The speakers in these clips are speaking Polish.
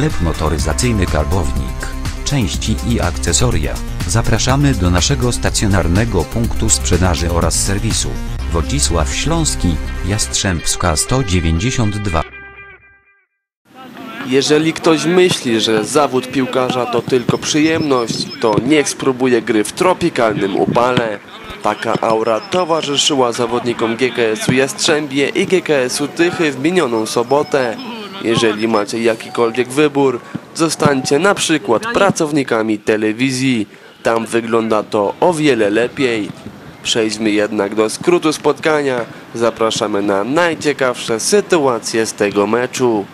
Sklep motoryzacyjny Karbownik. Części i akcesoria. Zapraszamy do naszego stacjonarnego punktu sprzedaży oraz serwisu. Wodzisław Śląski, Jastrzębska 192. Jeżeli ktoś myśli, że zawód piłkarza to tylko przyjemność, to niech spróbuje gry w tropikalnym upale. Taka aura towarzyszyła zawodnikom GKS-u Jastrzębie i GKS-u Tychy w minioną sobotę. Jeżeli macie jakikolwiek wybór, zostańcie na przykład pracownikami telewizji. Tam wygląda to o wiele lepiej. Przejdźmy jednak do skrótu spotkania. Zapraszamy na najciekawsze sytuacje z tego meczu.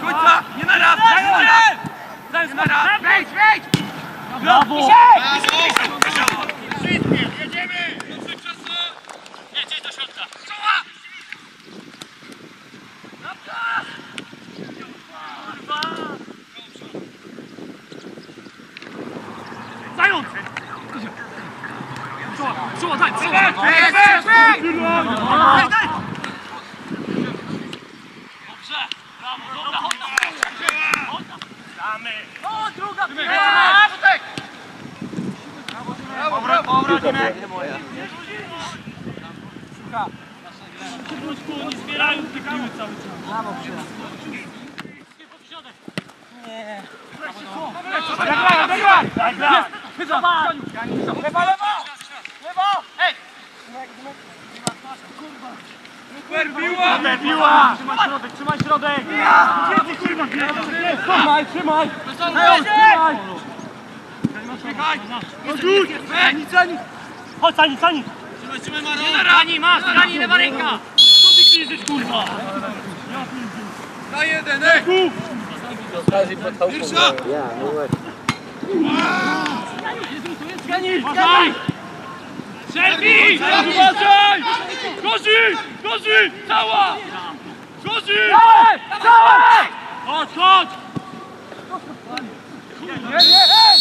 Końca! Nie na raz! Nie na raz! Zaraz na raz! Wejdź, wejdź! Brawo! Jedziemy! Jedź, jedź do środka! Czoła! Zając! Czoła, czoła, daj, czoła! Wejdź, wejdź, wejdź! Daj! Dobrze, brawo, dobra, chodź tam. Chodź tam. Damy. O, druga piłka. Brawo, brawo, brawo, Krótko, nie zbierają tych pił cały czas. Brawo, Nie. Zagraj, zagraj! Zagraj! Zobacz! Lewa, lewa! Lewa! Ej! Super piła! Trzymaj środek, trzymaj środek! Trzymaj, trzymaj! Trzymaj! No! Nic, nic! Chodź, Sani, Sani! Trzymaj, trzymaj, Maro! Nie na rani, masz! Rani, lewa ręka! Co ty gnizysz, kurwa? Na jeden, ej! Pierwsza! Uważaj! Szerbi! Uważaj! Gorzy! Gorzy! Cała! Całe! Całe! Chodź, chodź! Nie, nie, ej!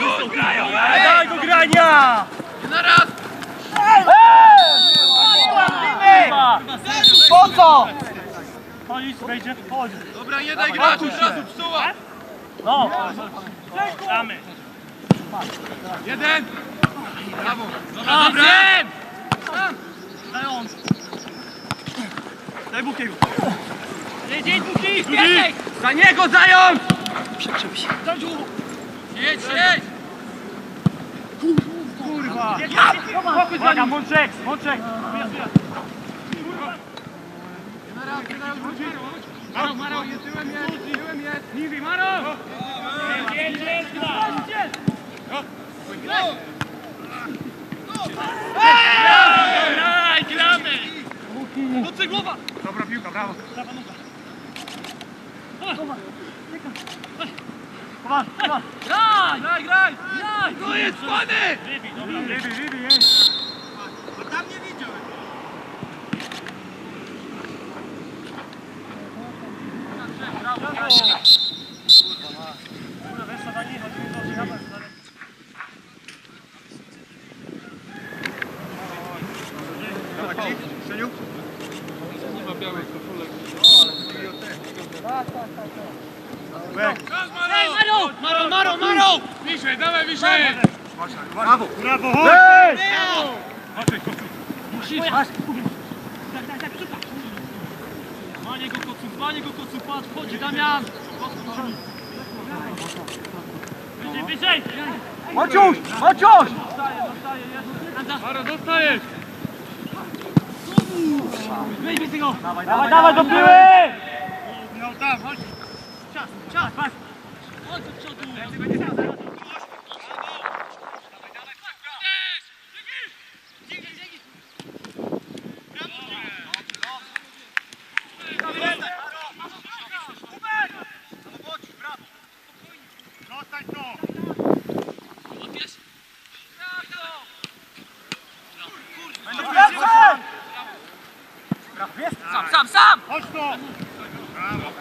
Już, grają! Daj do grania! Nie na raz! Po co? Chodź, wejdzie, chodź. Dobra, jeden gracz od razu psuła. No, damy. Jeden! Brawo! Dobra, dobra! Zając! Daj Bukiego! Jedź, Buki! Buki! Za niego zając! Przeczep się. Jedź, jedź! Kurwa! Uwaga, Mączek! Mączek! Maro! Tyłem jest, tyłem jest! Niwi, Maro! Jedź, jedź, jedź! Cegłowa! Dobra piłka, brawo. Prawa noga. Brawo! Kurwa, Ej, Maro! Maro, Maro, Maro! Wiszej, dawaj, Wiszej! Brawo! Brawo, chodź! Musisz! Tak, tak, tak, szybko! Manie go kocu, manie go kocu, patrz, chodź, Damian! Wyżej, wyżej! Maciuś! Maciuś! Maro, dostajesz! Wyjmij tego! Dawaj, dawaj, dawaj do piły! No tam, chodź! Czas, czas, patrz! Chodź do przodu! Chodź to!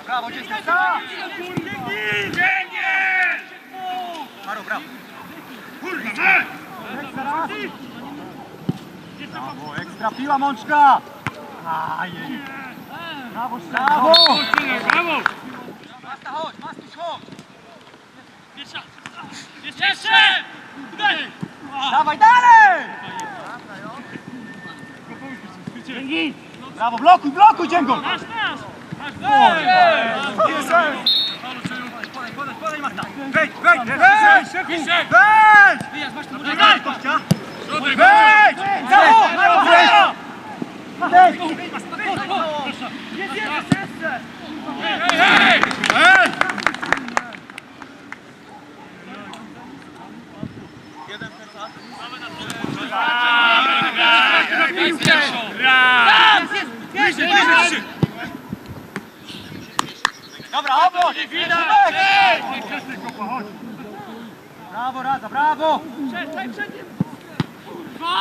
Brawo, dziecko! Tak! Biegnie! Maro, brawo! Kurwa, we! Brawo, ekstra piła mączka! Ajej! Brawo, brawo! Brawo! Masta, chodź, Mastuś, chodź! Jeszcze! Dawaj dalej! Brawo, blokuj, blokuj, Dzięgo! Nasz, nasz! Podaj, podaj, Marta! Wejdź, wejdź, wejdź! Wejdź! Wejdź! Wyjazd, masz tu Wejdź, Kościa! Środek, Wejdź! Brawo, brawo! Wejdź! Hej, hej! Hej! Bliżej, bliżej! Dobra, obróć! Brawo, Radza, brawo!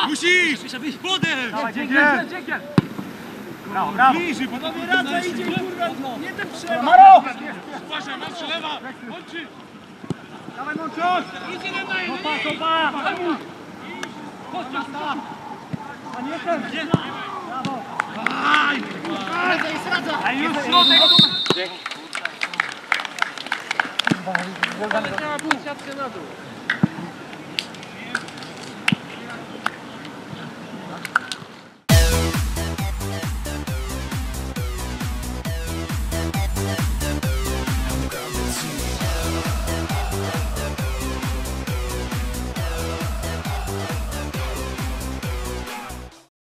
Musisz! Wody! Dawaj, dziękier! Brawo, brawo! Bliżej, podobnie rada idzie, kurwa! Nie ten przełam! Maro! Uważaj, mam przelewa! Chodź! Dawaj, Mączuś! Idzie na mnie! Kopa, kopa! Chodź! A nie ten! Brawo! A już środek! Dzięki. Siatkę na dół.